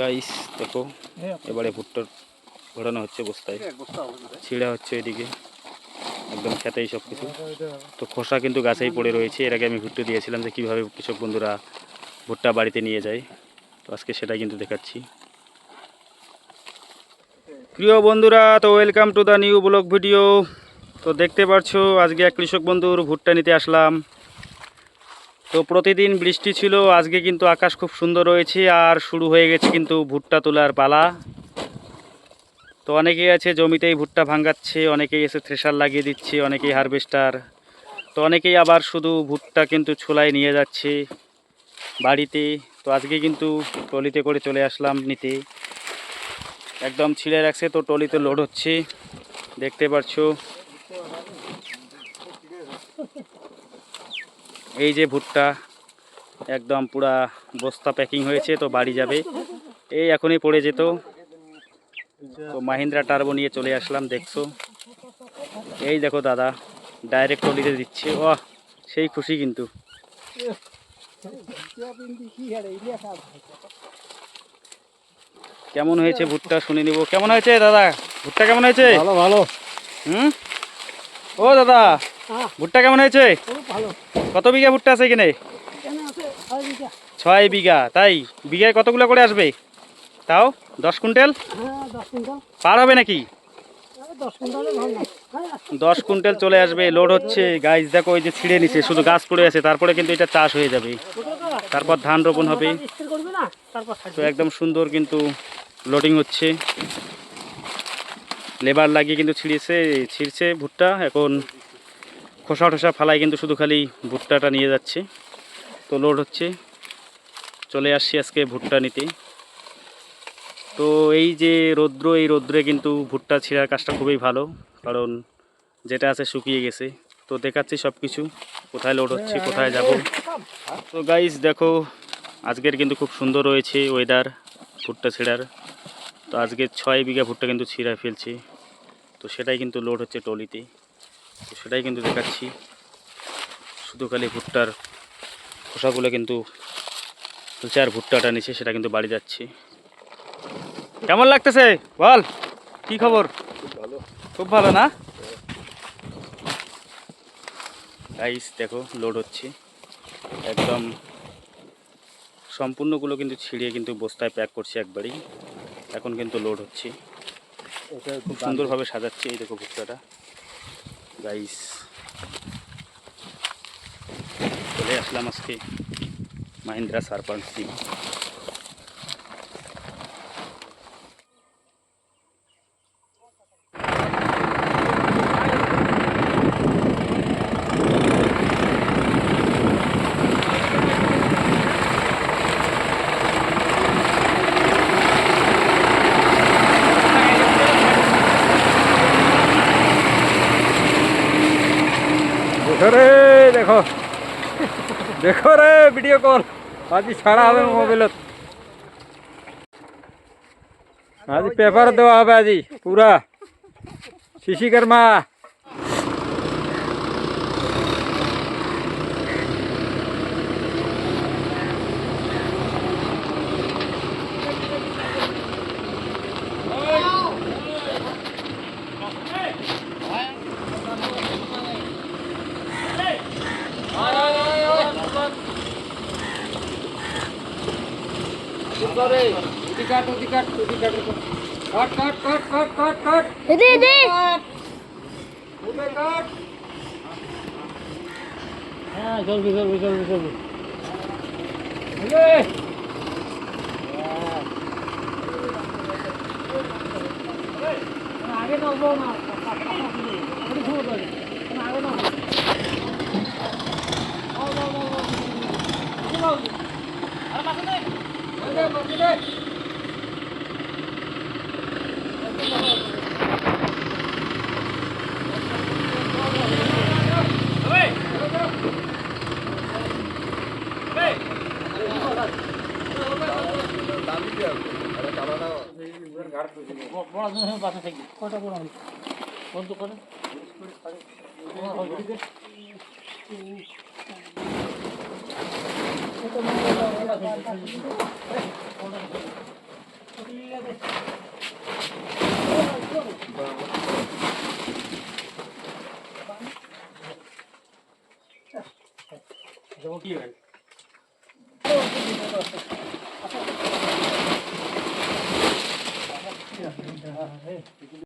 Guys দেখো এবারে ভুট্টার ঘোরানো হচ্ছে বস্তায়। ছিঁড়া হচ্ছে এদিকে। একদম খেতেই সব কিছু তো খোসা কিন্তু গাছেই পড়ে রয়েছে। এর আগে আমি ভুট্টা দিয়েছিলাম যে কীভাবে কৃষক বন্ধুরা ভুট্টা বাড়িতে নিয়ে যায়। তো আজকে সেটাই কিন্তু দেখাচ্ছি। প্রিয় বন্ধুরা তো welcome to the new blog video তো দেখতে পারছ আজকে এক কৃষক বন্ধুর ভুট্টা নিতে আসলাম। তো প্রতিদিন বৃষ্টি ছিল, আজকে কিন্তু আকাশ খুব সুন্দর রয়েছে আর শুরু হয়ে গেছে কিন্তু ভুট্টা তোলার পালা। তো অনেকেই আছে জমিতেই ভুট্টা ভাঙাচ্ছে, অনেকেই এসে থ্রেশার লাগিয়ে দিচ্ছে, অনেকেই হারভেস্টার তো অনেকেই আবার শুধু ভুট্টা কিন্তু ছোলায় নিয়ে যাচ্ছে বাড়িতে। তো আজকে কিন্তু টলিতে করে চলে আসলাম নিতে। একদম ছিঁড়ে রাখছে, তো টলিতে লোড হচ্ছে। দেখতে পাচ্ছো এই যে ভুট্টা একদম পুরা বস্তা প্যাকিং হয়েছে তো বাড়ি যাবে। এই এখনই পড়ে যেত। তো মাহিন্দ্রা টার্বো নিয়ে চলে আসলাম দেখছ? এই দেখো দাদা ডাইরেক্ট টলিতে দিচ্ছে। ও সেই খুশি কিন্তু। কেমন হয়েছে ভুট্টা শুনে নিব। কেমন হয়েছে দাদা? ভুট্টা কেমন হয়েছে? ভালো ভালো। হুম? ও দাদা। ভুট্টা কেমন হয়েছে? কত বিঘা ভুট্টা আছে এখানে? ছয় বিঘা। তাই? বিঘায় কতগুলো করে আসবে? তাও? দশ কুইন্টাল? হ্যাঁ পার হবে নাকি? হ্যাঁ, দশ কুইন্টালে হ্যাঁ। চলে আসবে লোড হচ্ছে। গাছ দেখো ওই যে ছিঁড়ে নিছে শুধু গাছ পড়ে আছে তারপরে কিন্তু এটা চাষ হয়ে যাবে। তারপর ধান রোপণ হবে। তো একদম সুন্দর কিন্তু লোডিং হচ্ছে। লেবার লাগিয়ে কিন্তু ছিঁড়েছে ছিঁড়ছে ভুট্টা। এখন খোসা টোসা ফালাই কিন্তু শুধু খালি ভুট্টাটা নিয়ে যাচ্ছে। তো লোড হচ্ছে। চলে আসছি আজকে ভুট্টা নিতে। তো এই যে রৌদ্র, এই রৌদ্রে কিন্তু ভুট্টা ছিঁড়ার কাজটা খুবই ভালো, কারণ যেটা আছে শুকিয়ে গেছে। তো দেখাচ্ছি সব কিছু কোথায় লোড হচ্ছে, কোথায় যাব। তো গাইস দেখো, আজকের কিন্তু খুব সুন্দর রয়েছে ওয়েদার ভুট্টা ছিঁড়ার। তো আজকে ছয় বিঘা ভুট্টা কিন্তু ছিঁড়া ফেলছে। তো সেটাই কিন্তু লোড হচ্ছে টলিতে। তো সেটাই কিন্তু দেখাচ্ছি। শুধু খালি ভুট্টার খোসাগুলো কিন্তু তুলছে আর ভুট্টাটা নিচে সেটা কিন্তু বাড়ি যাচ্ছে। কেমন লাগতেছে? বল কি খবর? খুব ভালো না? রাইস দেখো লোড হচ্ছে। একদম সম্পূর্ণগুলো কিন্তু ছিঁড়িয়ে কিন্তু বস্তায় প্যাক করছি একবারই। এখন কিন্তু লোড হচ্ছে। খুব সুন্দরভাবে সাজাচ্ছে এই দেখো ভুট্টাটা। গাইস চলে আসলাম আজকে মাহিন্দ্রা সারপান সিং দেখো রে দেখো। দেখো রে ভিডিও কল আজি ছাড়া হবে মোবাইলত আজি পেপার দেওয়া হবে আজি, পুরা। শিশি কর্মা কাট ওদি কাট ওদি কাট কাট কাট কাট কাট কাট কাট এদি এদি ওদি কাট হ্যাঁ চলবি চলবি চলবি ওলে আগে না। আগে নামবো বড় বাসা থাকবে কয়টা বড় বন্ধ করে যেমন কি হয় Yeah.